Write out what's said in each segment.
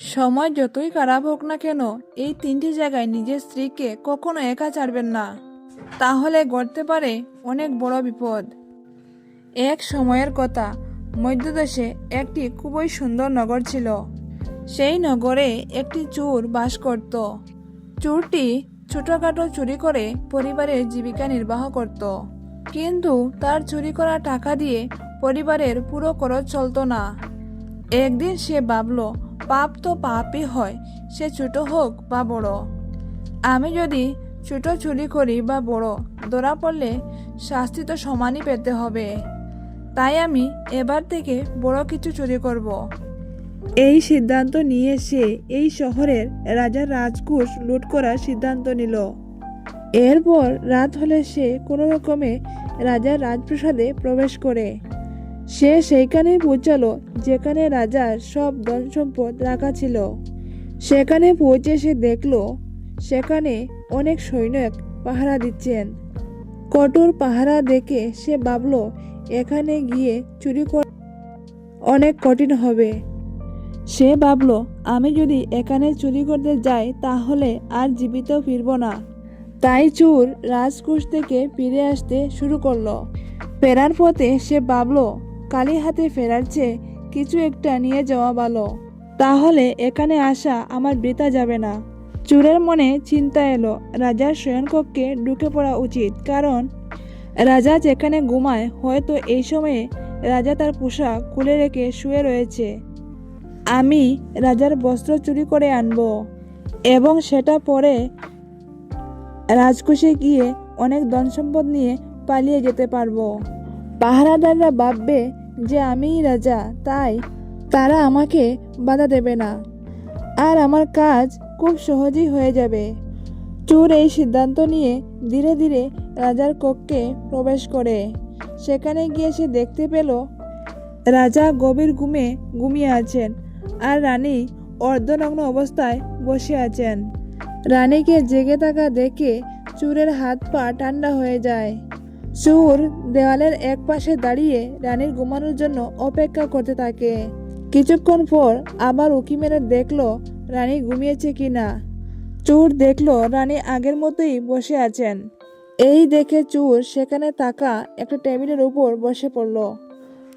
সময় যতই খারাপ হোক না কেন, এই তিনটি জায়গায় নিজের স্ত্রীকে কখনো একা ছাড়বেন না। তাহলে ঘটতে পারে অনেক বড় বিপদ। এক সময়ের কথা মধ্যদেশে একটি খুবই সুন্দর নগর ছিল। সেই নগরে একটি চোর বাস করত। চোরটি ছোটখাটো চুরি করে পরিবারের জীবিকা নির্বাহ করত। কিন্তু তার চুরি করা টাকা দিয়ে পরিবারের পুরো খরচ চলতো না। একদিন সে ভাবলো পাপ তো পাপই হয়, সে ছোট হোক বা বড়। আমি যদি ছোট চুরি করি বা বড়, ধরা পড়লে শাস্তি তো সমানই পেতে হবে। তাই আমি এবার থেকে বড় কিছু চুরি করব। এই সিদ্ধান্ত নিয়ে সে এই শহরের রাজার রাজকোষ লুট করার সিদ্ধান্ত নিল। এরপর রাত হলে সে কোনো রকমে রাজার রাজপ্রাসাদে প্রবেশ করে। সে সেইখানেই পৌঁছালো, যেখানে রাজার সব ধন সম্পদ রাখা ছিল। সেখানে পৌঁছে সে দেখল, সেখানে অনেক সৈনিক পাহারা দিচ্ছেন। কঠোর পাহারা দেখে সে ভাবলো, এখানে গিয়ে চুরি করা অনেক কঠিন হবে। সে ভাবলো, আমি যদি এখানে চুরি করতে যাই, তাহলে আর জীবিত ফিরব না। তাই চোর রাজকোষ থেকে ফিরে আসতে শুরু করল। ফেরার পথে সে ভাবলো কালি হাতে ফেরার চেয়ে কিছু একটা নিয়ে যাওয়া ভালো। তাহলে এখানে আসা আমার বৃথা যাবে না। চোরের মনে চিন্তা এলো, রাজার শয়নকক্ষে ঢুকে পড়া উচিত, কারণ রাজা যেখানে ঘুমায়, হয়তো এই সময়ে রাজা তার পোশাক খুলে রেখে শুয়ে রয়েছে। আমি রাজার বস্ত্র চুরি করে আনব, এবং সেটা পরে রাজকোষে গিয়ে অনেক ধন সম্পদ নিয়ে পালিয়ে যেতে পারব। পাহারাদাররা ভাববে যে আমিই রাজা, তাই তারা আমাকে বাধা দেবে না। আর আমার কাজ খুব সহজেই হয়ে যাবে। চোর এই সিদ্ধান্ত নিয়ে ধীরে ধীরে রাজার কক্ষে প্রবেশ করে। সেখানে গিয়ে সে দেখতে পেল, রাজা গভীর ঘুমে ঘুমিয়ে আছেন আর রানী অর্ধনগ্ন অবস্থায় বসে আছেন। রানীকে জেগে থাকা দেখে চুরের হাত পা ঠান্ডা হয়ে যায়। চোর দেওয়ালের এক পাশে দাঁড়িয়ে রানীর ঘুমানোর জন্য অপেক্ষা করতে থাকে। কিছুক্ষণ পর আবার উকি মেরে দেখল রানী ঘুমিয়েছে কি না চোর দেখল রানী আগের মতোই বসে আছেন। এই দেখে চোর সেখানে থাকা একটা টেবিলের উপর বসে পড়ল।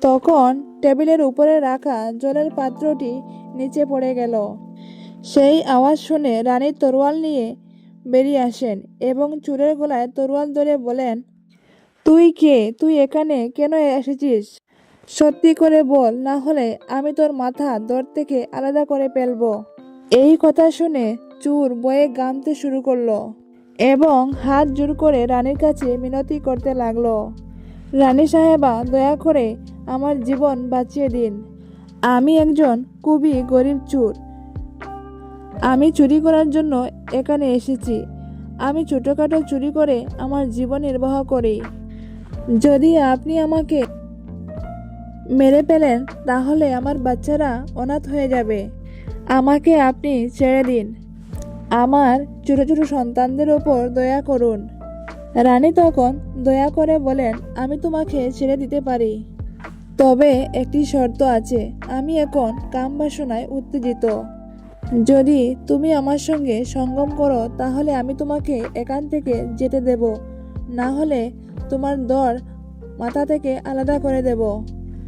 তখন টেবিলের উপরে রাখা জলের পাত্রটি নিচে পড়ে গেল। সেই আওয়াজ শুনে রানী তরোয়াল নিয়ে বেরিয়ে আসেন এবং চোরের গলায় তরোয়াল ধরে বলেন তুই কে? তুই এখানে কেন এসেছিস? সত্যি করে বল, না হলে আমি তোর মাথা দর থেকে আলাদা করে ফেলব। এই কথা শুনে চুর বয়ে গামতে শুরু করল এবং হাত জোর করে রানীর কাছে মিনতি করতে লাগল। রানী সাহেবা, দয়া করে আমার জীবন বাঁচিয়ে দিন। আমি একজন খুবই গরিব চুর। আমি চুরি করার জন্য এখানে এসেছি। আমি ছোটোখাটো চুরি করে আমার জীবন নির্বাহ করি। যদি আপনি আমাকে মেরে পেলেন তাহলে আমার বাচ্চারা অনাথ হয়ে যাবে। আমাকে আপনি ছেড়ে দিন। আমার ছোট ছোট সন্তানদের ওপর দয়া করুন। রানী তখন দয়া করে বলেন, আমি তোমাকে ছেড়ে দিতে পারি। তবে একটি শর্ত আছে। আমি এখন কাম বাসনায় উত্তেজিত। যদি তুমি আমার সঙ্গে সঙ্গম করো, তাহলে আমি তোমাকে এখান থেকে যেতে দেব। না হলে তোমার দর মাথা থেকে আলাদা করে দেব।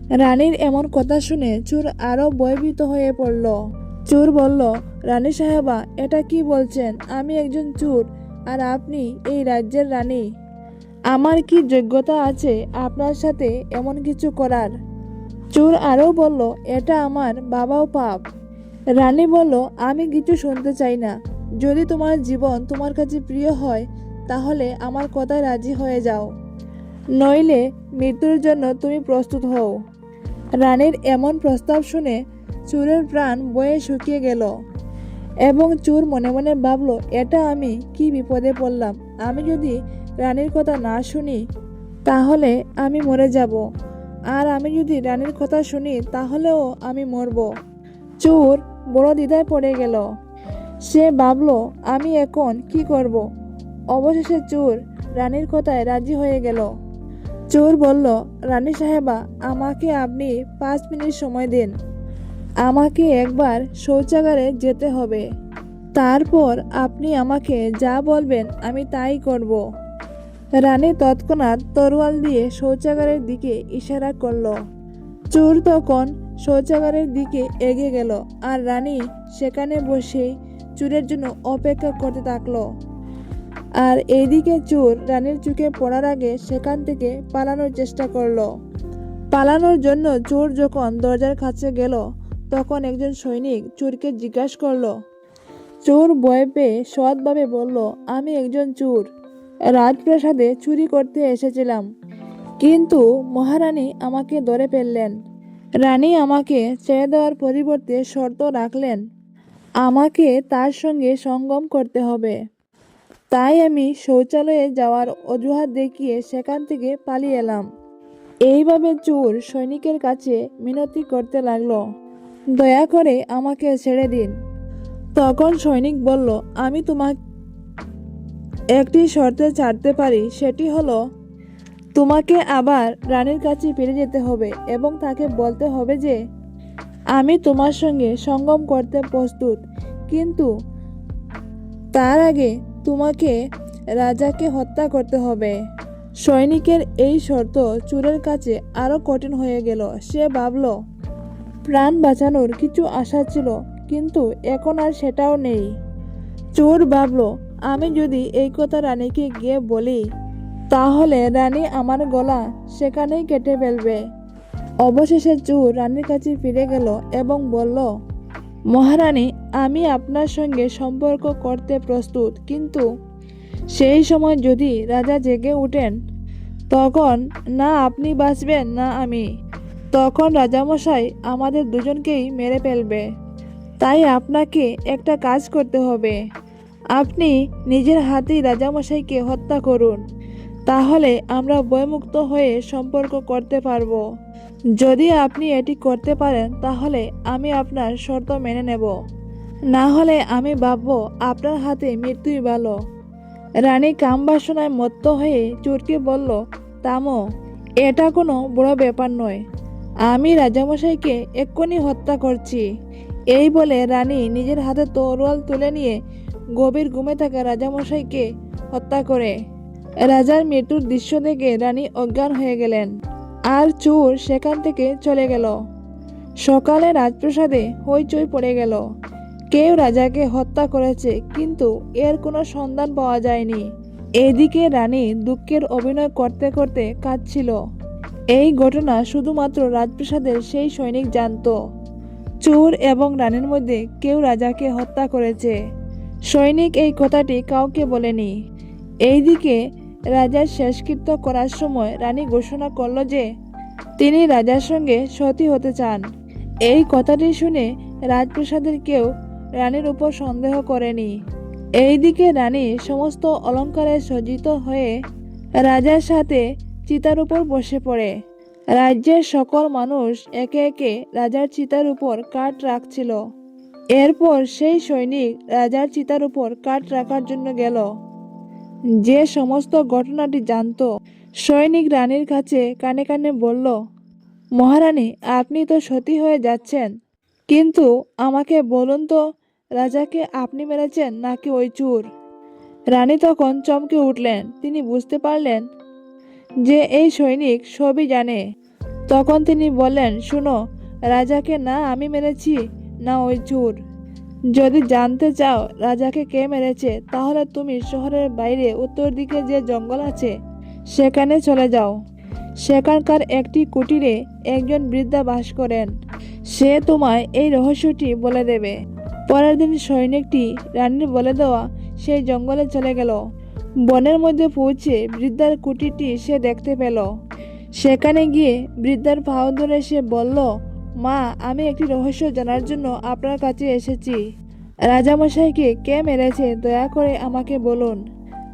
রানীর এমন কথা শুনে চোর আরও ভয়ভীত হয়ে পড়ল। চোর বলল, রানী সাহেবা, এটা কি বলছেন? আমি একজন চোর আর আপনি এই রাজ্যের রানী। আমার কি যোগ্যতা আছে আপনার সাথে এমন কিছু করার? চোর আরও বলল, এটা আমার বাবাও পাপ। রানী বলল, আমি কিছু শুনতে চাই না। যদি তোমার জীবন তোমার কাছে প্রিয় হয়, তাহলে আমার কথায় রাজি হয়ে যাও। নইলে মৃত্যুর জন্য তুমি প্রস্তুত হও। রানীর এমন প্রস্তাব শুনে চোরের প্রাণ বয়ে শুকিয়ে গেল এবং চোর মনে মনে ভাবল, এটা আমি কি বিপদে পড়লাম? আমি যদি রানীর কথা না শুনি, তাহলে আমি মরে যাব। আর আমি যদি রানীর কথা শুনি, তাহলেও আমি মরব। চোর বড় দ্বিধায় পড়ে গেল। সে ভাবল, আমি এখন কি করব? অবশেষে চোর রানীর কথায় রাজি হয়ে গেল। চোর বলল, রানী সাহেবা, আমাকে আপনি পাঁচ মিনিট সময় দিন। আমাকে একবার শৌচাগারে যেতে হবে। তারপর আপনি আমাকে যা বলবেন আমি তাই করব। রানী তৎক্ষণাৎ তরোয়াল দিয়ে শৌচাগারের দিকে ইশারা করল। চোর তখন শৌচাগারের দিকে এগিয়ে গেল আর রানী সেখানে বসেই চোরের জন্য অপেক্ষা করতে থাকল। আর এইদিকে চোর রানীর চোখে পড়ার আগে সেখান থেকে পালানোর চেষ্টা করল। পালানোর জন্য চোর যখন দরজার কাছে গেল, তখন একজন সৈনিক চোরকে জিজ্ঞাসা করল। চোর ভয় পেয়ে সৎভাবে বলল, আমি একজন চোর। রাজপ্রাসাদে চুরি করতে এসেছিলাম। কিন্তু মহারানী আমাকে ধরে ফেললেন। রানী আমাকে ছেড়ে দেওয়ার পরিবর্তে শর্ত রাখলেন। আমাকে তার সঙ্গে সঙ্গম করতে হবে। তাই আমি শৌচালয়ে যাওয়ার অজুহাত দেখিয়ে সেখান থেকে পালিয়ে এলাম। এইভাবে চোর সৈনিকের কাছে মিনতি করতে লাগল। দয়া করে আমাকে ছেড়ে দিন। তখন সৈনিক বলল, আমি তোমাকে একটি শর্তে ছাড়তে পারি, সেটি হলো তোমাকে আবার রানীর কাছে ফিরে যেতে হবে এবং তাকে বলতে হবে যে, আমি তোমার সঙ্গে সঙ্গম করতে প্রস্তুত। কিন্তু তার আগে তোমাকে রাজাকে হত্যা করতে হবে। সৈনিকের এই শর্ত চোরের কাছে আরও কঠিন হয়ে গেল। সে ভাবল, প্রাণ বাঁচানোর কিছু আশা ছিল, কিন্তু এখন আর সেটাও নেই। চোর ভাবল, আমি যদি এই কথা রানীকে গিয়ে বলি, তাহলে রানী আমার গলা সেখানেই কেটে ফেলবে। অবশেষে চোর রানীর কাছে ফিরে গেল এবং বলল মহারানী, আমি আপনার সঙ্গে সম্পর্ক করতে প্রস্তুত, কিন্তু সেই সময় যদি রাজা জেগে ওঠেন তখন না আপনি বাঁচবেন না আমি। তখন রাজামশাই আমাদের দুজনকেই মেরে ফেলবে। তাই আপনাকে একটা কাজ করতে হবে। আপনি নিজের হাতেই রাজামশাইকে হত্যা করুন। তাহলে আমরা বয়মুক্ত হয়ে সম্পর্ক করতে পারব। যদি আপনি এটি করতে পারেন, তাহলে আমি আপনার শর্ত মেনে নেব। না হলে আমি ভাববো, আপনার হাতে মৃত্যুই ভালো। রানী কামবাসনায় মত্ত হয়ে চোরকে বলল, তামো, এটা কোনো বড় ব্যাপার নয়। আমি রাজামশাইকে এক্ষুনি হত্যা করছি। এই বলে রানী নিজের হাতে তরোয়াল তুলে নিয়ে গভীর ঘুমে থাকা রাজামশাইকে হত্যা করে। রাজার মৃত্যুর দৃশ্য দেখে রানী অজ্ঞান হয়ে গেলেন। আর চোর সেখান থেকে চলে গেল। সকালে রাজপ্রাসাদে হইচই পড়ে গেল। কেউ রাজাকে হত্যা করেছে, কিন্তু এর কোনো সন্ধান পাওয়া যায়নি। এদিকে রানী দুঃখের অভিনয় করতে করতে কাঁদছিল। এই ঘটনা শুধুমাত্র রাজপ্রাসাদের সেই সৈনিক জানত। চোর এবং রানীর মধ্যে কেউ রাজাকে হত্যা করেছে। সৈনিক এই কথাটি কাউকে বলেনি। এইদিকে রাজার শেষকৃত্য করার সময় রানী ঘোষণা করল যে তিনি রাজার সঙ্গে সতী হতে চান। এই কথাটি শুনে রাজপ্রাসাদের কেউ রানীর উপর সন্দেহ করেনি। এইদিকে রানী সমস্ত অলঙ্কারে সজ্জিত হয়ে রাজার সাথে চিতার উপর বসে পড়ে। রাজ্যের সকল মানুষ একে একে রাজার চিতার উপর কাঠ রাখছিল। এরপর সেই সৈনিক রাজার চিতার উপর কাঠ রাখার জন্য গেল। যে সমস্ত ঘটনাটি জানত, সৈনিক রানীর কাছে কানে কানে বলল, মহারানী, আপনি তো সতী হয়ে যাচ্ছেন। কিন্তু আমাকে বলুন তো, রাজাকে আপনি মেরেছেন নাকি ওই চুর? রানী তখন চমকে উঠলেন। তিনি বুঝতে পারলেন যে এই সৈনিক সবই জানে। তখন তিনি বললেন, শুনো, রাজাকে না আমি মেরেছি, না ওই চুর। যদি জানতে চাও রাজাকে কে মেরেছে, তাহলে তুমি শহরের বাইরে উত্তর দিকে যে জঙ্গল আছে, সেখানে চলে যাও। সেখানকার একটি কুটিরে একজন বৃদ্ধা বাস করেন। সে তোমায় এই রহস্যটি বলে দেবে। পরের দিন সৈনিকটি রানীর বলে দেওয়া সেই জঙ্গলে চলে গেল। বনের মধ্যে পৌঁছে বৃদ্ধার কুটিরটি সে দেখতে পেল। সেখানে গিয়ে বৃদ্ধার পাও ধরে সে বলল মা, আমি একটি রহস্য জানার জন্য আপনার কাছে এসেছি। রাজামশাইকে কে মেরেছে, দয়া করে আমাকে বলুন।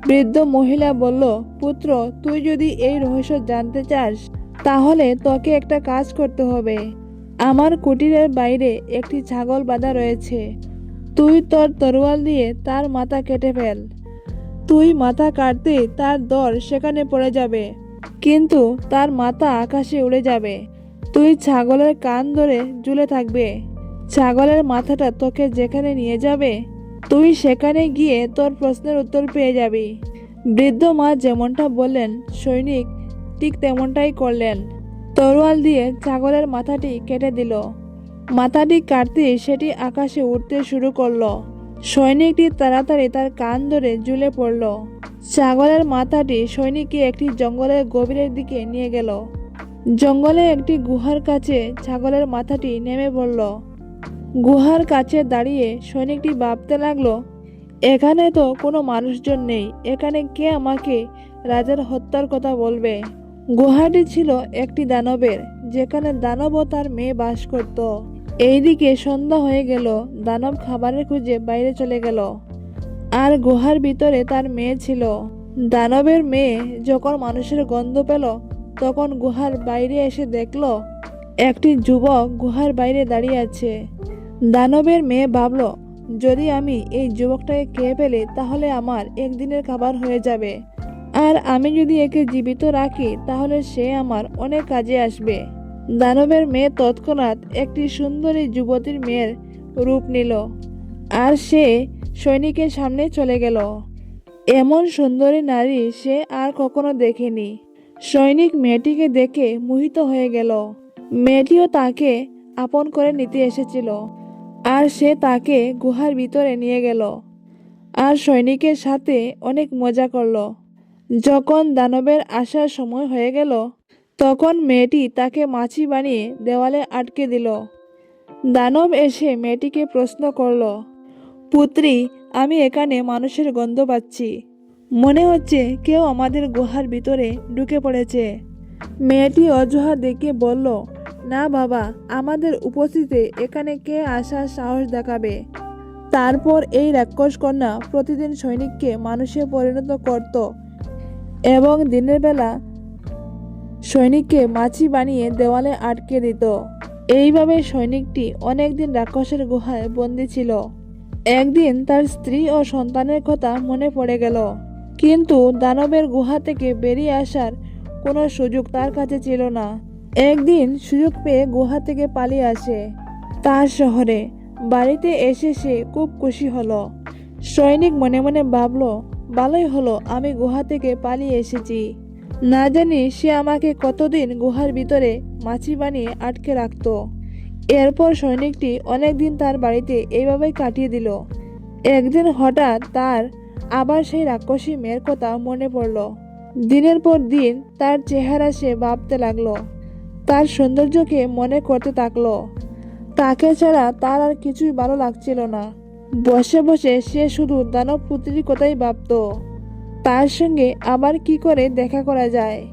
বৃদ্ধ মহিলা বলল, পুত্র, তুই যদি এই রহস্য জানতে চাস, তাহলে তোকে একটা কাজ করতে হবে। আমার কুটিরের বাইরে একটি ছাগল বাঁধা রয়েছে। তুই তোর তরোয়াল দিয়ে তার মাথা কেটে ফেল। তুই মাথা কাটতে তার দর সেখানে পড়ে যাবে। কিন্তু তার মাথা আকাশে উড়ে যাবে। তুই ছাগলের কান ধরে ঝুলে থাকবে। ছাগলের মাথাটা তোকে যেখানে নিয়ে যাবে, তুই সেখানে গিয়ে তোর প্রশ্নের উত্তর পেয়ে যাবি। বৃদ্ধ মা যেমনটা বললেন, সৈনিক ঠিক তেমনটাই করলেন। তরোয়াল দিয়ে ছাগলের মাথাটি কেটে দিল। মাথাটি কাটতে সেটি আকাশে উঠতে শুরু করল। সৈনিকটি তাড়াতাড়ি তার কান ধরে ঝুলে পড়ল। ছাগলের মাথাটি সৈনিককে একটি জঙ্গলের গভীরের দিকে নিয়ে গেল। জঙ্গলে একটি গুহার কাছে ছাগলের মাথাটি নেমে পড়ল। গুহার কাছে দাঁড়িয়ে সৈনিকটি ভাবতে লাগল, এখানে তো কোনো মানুষজন নেই, এখানে কে আমাকে রাজার হত্যার কথা বলবে? গুহাটি ছিল একটি দানবের, যেখানে দানব ও তার মেয়ে বাস করত। এইদিকে সন্ধ্যা হয়ে গেল, দানব খাবারের খুঁজে বাইরে চলে গেল। আর গুহার ভিতরে তার মেয়ে ছিল। দানবের মেয়ে যখন মানুষের গন্ধ পেল তখন গুহার বাইরে এসে দেখল, একটি যুবক গুহার বাইরে দাঁড়িয়ে আছে। দানবের মেয়ে ভাবল, যদি আমি এই যুবকটাকে খেয়ে ফেলি, তাহলে আমার একদিনের খাবার হয়ে যাবে। আর আমি যদি একে জীবিত রাখি, তাহলে সে আমার অনেক কাজে আসবে। দানবের মেয়ে তৎক্ষণাৎ একটি সুন্দরী যুবতীর মেয়ের রূপ নিল, আর সে সৈনিকের সামনে চলে গেল। এমন সুন্দরী নারী সে আর কখনো দেখেনি। সৈনিক মেয়েটিকে দেখে মোহিত হয়ে গেল। মেয়েটিও তাকে আপন করে নিতে এসেছিল আর সে তাকে গুহার ভিতরে নিয়ে গেল আর সৈনিকের সাথে অনেক মজা করল। যখন দানবের আসার সময় হয়ে গেল, তখন মেয়েটি তাকে মাছি বানিয়ে দেওয়ালে আটকে দিল। দানব এসে মেয়েটিকে প্রশ্ন করল, পুত্রী, আমি এখানে মানুষের গন্ধ পাচ্ছি। মনে হচ্ছে কেউ আমাদের গুহার ভিতরে ঢুকে পড়েছে। মেয়েটি অজুহাত দেখে বলল, না বাবা, আমাদের উপস্থিতিতে এখানে কে আসার সাহস দেখাবে? তারপর এই রাক্ষস কন্যা প্রতিদিন সৈনিককে মানুষে পরিণত করত এবং দিনের বেলা সৈনিককে মাছি বানিয়ে দেওয়ালে আটকে দিত। এইভাবে সৈনিকটি অনেকদিন রাক্ষসের গুহায় বন্দি ছিল। একদিন তার স্ত্রী ও সন্তানের কথা মনে পড়ে গেল। কিন্তু দানবের গুহা থেকে বেরিয়ে আসার কোনো সুযোগ তার কাছে ছিল না। একদিন সুযোগ পেয়ে গুহা থেকে পালিয়ে আসে তার শহরে। বাড়িতে এসে সে খুব খুশি হলো। সৈনিক মনে মনে ভাবলো, ভালোই হলো, আমি গুহা থেকে পালিয়ে এসেছি। না জানি সে আমাকে কতদিন গুহার ভিতরে মাছি বানিয়ে আটকে রাখতো। এরপর সৈনিকটি অনেকদিন তার বাড়িতে এইভাবেই কাটিয়ে দিল। একদিন হঠাৎ তার আবার সেই রাক্ষসী মেয়ের কথা মনে পড়ল। দিনের পর দিন তার চেহারা সে ভাবতে লাগল। তার সৌন্দর্যকে মনে করতে থাকল। তাকে ছাড়া তার আর কিছুই ভালো লাগছিল না। বসে বসে সে শুধু দানব পুত্রীর কথাই ভাবতো। তার সঙ্গে আবার কি করে দেখা করা যায়?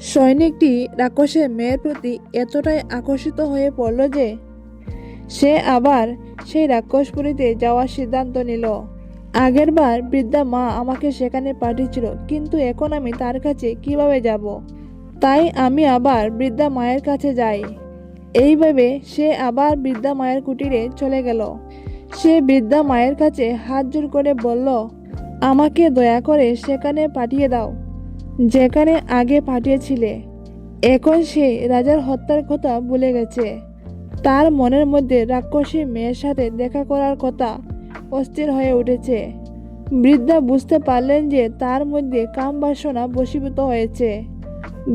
সৈনিকটি রাক্ষসের মেয়ের প্রতি এতটাই আকর্ষিত হয়ে পড়ল যে, সে আবার সেই রাক্ষসপুরীতে যাওয়ার সিদ্ধান্ত নিল। আগেরবার বৃদ্ধা মা আমাকে সেখানে পাঠিয়েছিল, কিন্তু এখন আমি তার কাছে কীভাবে যাব? তাই আমি আবার বৃদ্ধা মায়ের কাছে যাই। এইভাবে সে আবার বৃদ্ধা মায়ের কুটিরে চলে গেল। সে বৃদ্ধা মায়ের কাছে হাত জোর করে বলল, আমাকে দয়া করে সেখানে পাঠিয়ে দাও। যেখানে আগে পাঠিয়েছিলে। এখন সে রাজার হত্যার কথা ভুলে গেছে। তার মনের মধ্যে রাক্ষসী মেয়ের সাথে দেখা করার কথা অস্থির হয়ে উঠেছে। বৃদ্ধা বুঝতে পারলেন যে তার মধ্যে কাম বাসনা বশীভূত হয়েছে।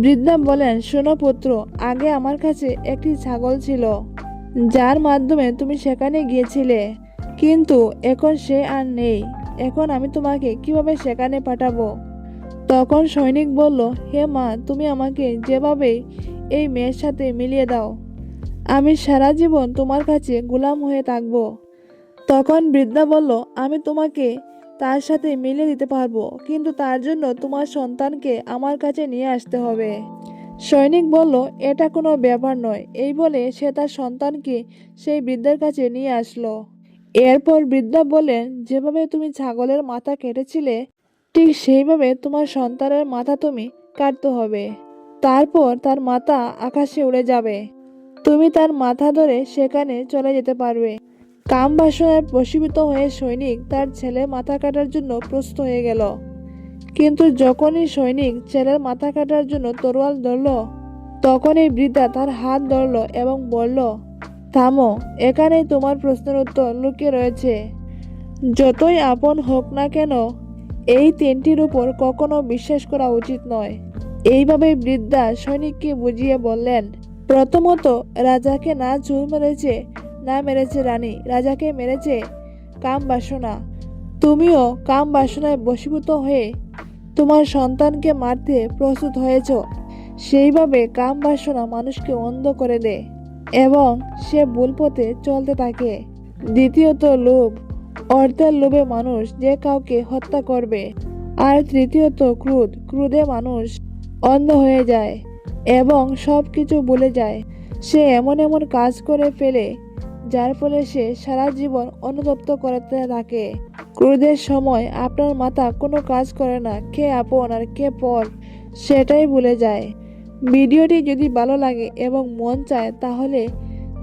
বৃদ্ধা বলেন, শোনো পুত্র, আগে আমার কাছে একটি ছাগল ছিল, যার মাধ্যমে তুমি সেখানে গিয়েছিলে, কিন্তু এখন সে আর নেই। এখন আমি তোমাকে কীভাবে সেখানে পাঠাবো? তখন সৈনিক বলল, হে মা, তুমি আমাকে যেভাবে এই মেয়ের সাথে মিলিয়ে দাও, আমি সারা জীবন তোমার কাছে গোলাম হয়ে থাকব। তখন বৃদ্ধা বলল, আমি তোমাকে তার সাথে মিলে দিতে পারব, কিন্তু তার জন্য তোমার সন্তানকে আমার কাছে নিয়ে আসতে হবে। সৈনিক বলল, এটা কোনো ব্যাপার নয়। এই বলে সে তার সন্তানকে সেই বৃদ্ধার কাছে নিয়ে আসলো। এরপর বৃদ্ধা বলেন যেভাবে তুমি ছাগলের মাথা কেটেছিলে, ঠিক সেইভাবে তোমার সন্তানের মাথা তুমি কাটতে হবে। তারপর তার মাথা আকাশে উড়ে যাবে। তুমি তার মাথা ধরে সেখানে চলে যেতে পারবে। কাম বাসনায় বশীভূত হয়ে সৈনিক তার ছেলে মাথা কাটার জন্য প্রস্তুত হয়ে গেল। কিন্তু যখনই সৈনিক ছেলের মাথা কাটার জন্য তরোয়াল ধরল, তখনই বৃদ্ধা তার হাত ধরল এবং বলল, থামো, এখানেই তোমার প্রশ্নের উত্তর লুকিয়ে রয়েছে। যতই আপন হোক না কেন, এই তিনটির উপর কখনো বিশ্বাস করা উচিত নয়। এইভাবে বৃদ্ধা সৈনিককে বুঝিয়ে বললেন, প্রথমত, রাজাকে না চুল মেরেছে না মেরেছে রানী, রাজাকে মেরেছে কাম বাসনা। তুমিও কাম বাসনায় বশীভূত হয়ে তোমার সন্তানকে মারতে প্রস্তুত হয়েছ। সেইভাবে কাম বাসনা মানুষকে অন্ধ করে দেয় এবং সে ভুল পথে চলতে থাকে। দ্বিতীয়ত লোভ অর্থের লোভে মানুষ যে কাউকে হত্যা করবে। আর তৃতীয়ত ক্রোধ, ক্রোধে মানুষ অন্ধ হয়ে যায় এবং সব কিছু ভুলে যায়। সে এমন এমন কাজ করে ফেলে যার ফলে সে সারা জীবন অনুতপ্ত করতে থাকে। ক্রোধের সময় আপনার মাথা কোনো কাজ করে না, কে আপন আর কে পর, সেটাই ভুলে যায়। ভিডিওটি যদি ভালো লাগে এবং মন চায়, তাহলে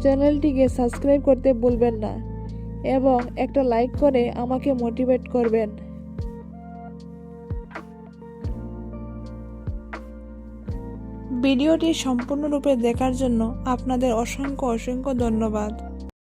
চ্যানেলটিকে সাবস্ক্রাইব করতে ভুলবেন না এবং একটা লাইক করে আমাকে মোটিভেট করবেন। ভিডিওটি সম্পূর্ণরূপে দেখার জন্য আপনাদের অসংখ্য অসংখ্য ধন্যবাদ।